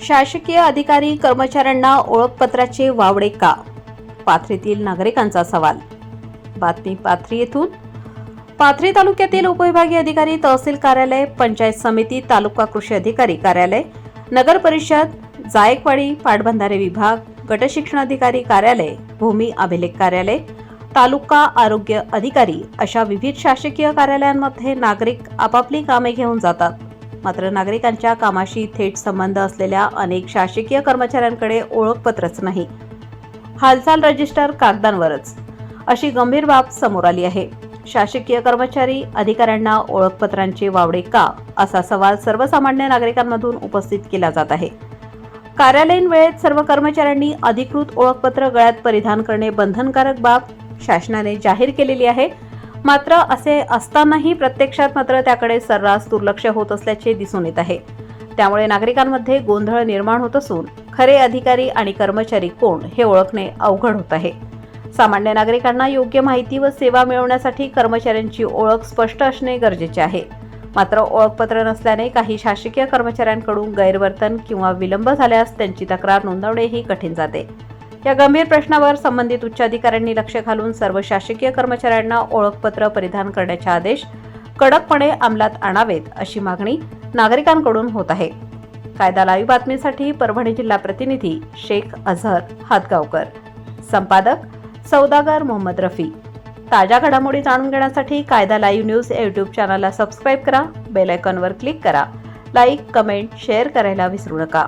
शासकीय अधिकारी कर्मचाऱ्यांना ओळखपत्राचे वावडे का? पाथरीतील नागरिकांचा सवाल. बातमी पाथरी येथून. पाथरी तालुक्यातील उपविभागीय अधिकारी तहसील कार्यालय पंचायत समिती तालुका कृषी अधिकारी कार्यालय नगर परिषद जायकवाडी पाटबंधारे विभाग गटशिक्षणाधिकारी कार्यालय भूमी अभिलेख कार्यालय तालुका आरोग्य अधिकारी अशा विविध शासकीय कार्यालयांमध्ये नागरिक आपापली कामे घेऊन जातात. मात्र नागरिकांच्या कामाशी थेट संबंध असलेल्या अनेक शासकीय कर्मचाऱ्यांकडे ओळखपत्रच नाही. हालचाल रजिस्टर कागदांवरच. अशी गंभीर बाब समोर आली आहे. शासकीय कर्मचारी अधिकाऱ्यांना ओळखपत्रांचे वावडे का? असा सवाल सर्वसामान्य नागरिकांमधून उपस्थित केला जात आहे. कार्यालयीन वेळेत सर्व कर्मचाऱ्यांनी अधिकृत ओळखपत्र गळ्यात परिधान करणे बंधनकारक बाब शासनाने जाहीर केलेली आहे. मात्र असे असतानाही प्रत्यक्षात मात्र त्याकडे सर्रास दुर्लक्ष होत असल्याचे दिसून येत आहे. त्यामुळे नागरिकांमध्ये गोंधळ निर्माण होत असून खरे अधिकारी आणि कर्मचारी कोण हे ओळखणे अवघड होत आहे. सामान्य नागरिकांना योग्य माहिती व सेवा मिळवण्यासाठी कर्मचाऱ्यांची ओळख स्पष्ट असणे गरजेचे आहे. मात्र ओळखपत्र नसल्याने काही शासकीय कर्मचाऱ्यांकडून गैरवर्तन किंवा विलंब झाल्यास त्यांची तक्रार नोंदवणेही कठीण जाते. या गंभीर प्रश्नावर संबंधित उच्चाधिकाऱ्यांनी लक्ष घालून सर्व शासकीय कर्मचाऱ्यांना ओळखपत्र परिधान करण्याचे आदेश कडकपणे अंमलात आणावेत अशी मागणी नागरिकांकडून होत आहे. कायदा लाईव्ह बातमीसाठी परभणी जिल्हा प्रतिनिधी शेख अझहर हातगावकर. संपादक सौदागर मोहम्मद रफी. ताज्या घडामोडी जाणून घेण्यासाठी कायदा लाईव्ह न्यूज या यूट्यूब चॅनलला सबस्क्राईब करा बेल आयकॉनवर क्लिक करा. लाईक कमेंट शेअर करायला विसरू नका.